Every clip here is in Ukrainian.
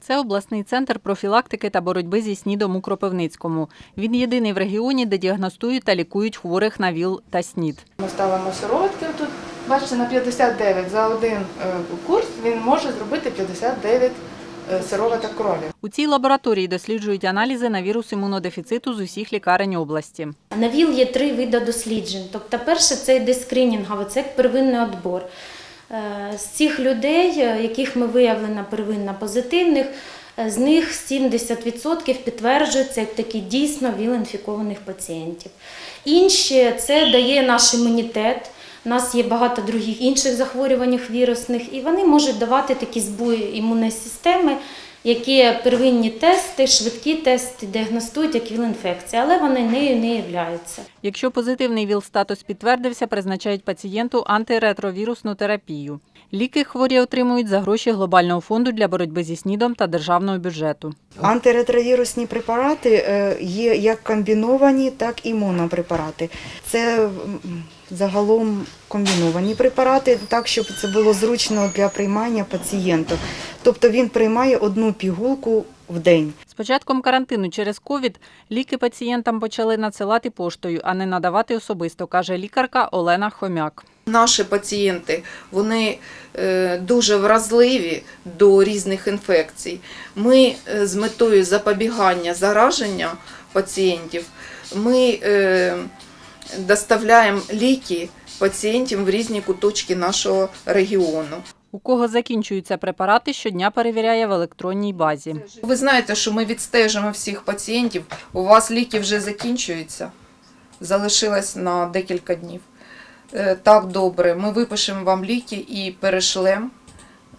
Це обласний центр профілактики та боротьби зі СНІДом у Кропивницькому. Він єдиний в регіоні, де діагностують та лікують хворих на ВІЛ та СНІД. Ми ставимо сироватки тут. Бачите, на 59 за один е, курс він може зробити 59 е, сироваток крові. У цій лабораторії досліджують аналізи на вірус імунодефіциту з усіх лікарень області. На ВІЛ є три види досліджень. Тобто, перше це йде скринінгове, це як первинний відбор. Е, З цих людей, е, яких ми виявлено первинно позитивних, е, з них 70% підтверджуються як такі дійсно ВІЛ-інфікованих пацієнтів. Інші це дає наш імунітет. У нас є багато других інших захворювань вірусних, і вони можуть давати такі збої імунної системи, які первинні тести, швидкі тести діагностують як ВІЛ-інфекція, але вони нею не являються. Якщо позитивний ВІЛ-статус підтвердився, призначають пацієнту антиретровірусну терапію. Ліки хворі отримують за гроші глобального фонду для боротьби зі СНІДом та державного бюджету. Антиретровірусні препарати е, є як комбіновані, так і монопрепарати. Це загалом комбіновані препарати, так щоб це було зручно для приймання пацієнта. Тобто він приймає одну пігулку в день. Початком карантину через ковід ліки пацієнтам почали надсилати поштою, а не надавати особисто, каже лікарка Олена Хомяк. Наші пацієнти вони е, дуже вразливі до різних інфекцій. Ми е, з метою запобігання зараження пацієнтів ми е, доставляємо ліки пацієнтам в різні куточки нашого регіону. У кого закінчуються препарати, щодня перевіряє в електронній базі. Ви знаєте, що ми відстежимо всіх пацієнтів. У вас ліки вже закінчуються, залишилось на декілька днів. Е, Так, добре, ми випишемо вам ліки і перешлемо,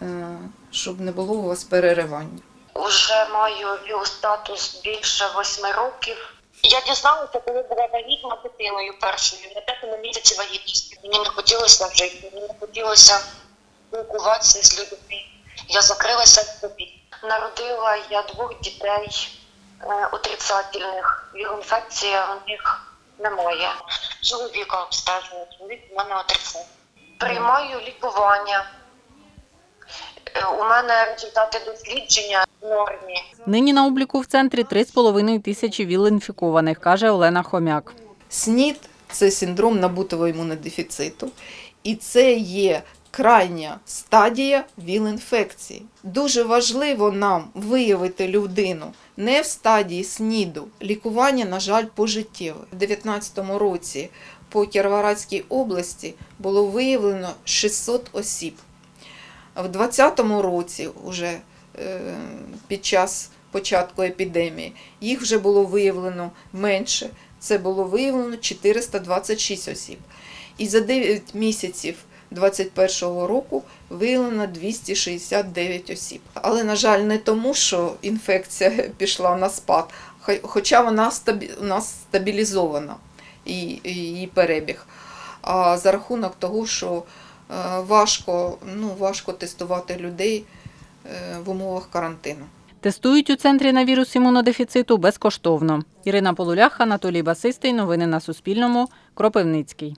е, щоб не було у вас переривання. Уже маю віл-статус більше восьми років. Я дізналася, коли була вагітна дитиною першою на п'ятому місяці вагітності. Мені не хотілося жити, мені не хотілося спілкуватися з людьми. Я закрилася в собі. Народила я двох дітей е, отрицательних. Віл-інфекція у них немає. Чоловіка обстежує, чоловік у мене отрицательний. Приймаю лікування. Е, У мене результати дослідження в нормі. Нині на обліку в центрі 3,5 тисячі ВІЛ-інфікованих, каже Олена Хомяк. СНІД це синдром набутого імунодефіциту, і це є крайня стадія ВІЛ-інфекції. Дуже важливо нам виявити людину не в стадії СНІДу. Лікування, на жаль, пожиттєве. У 2019 році по Кіровоградській області було виявлено 600 осіб. В 2020 році, уже е, під час початку епідемії, їх вже було виявлено менше. Це було виявлено 426 осіб. І за 9 місяців 2021 року виявлено 269 осіб. Але, на жаль, не тому, що інфекція пішла на спад, хоча вона у нас стабілізована її перебіг. А за рахунок того, що е, важко, ну, важко тестувати людей е, в умовах карантину. Тестують у центрі на вірус імунодефіциту безкоштовно. Ірина Полулях, Анатолій Басистий. Новини на Суспільному. Кропивницький.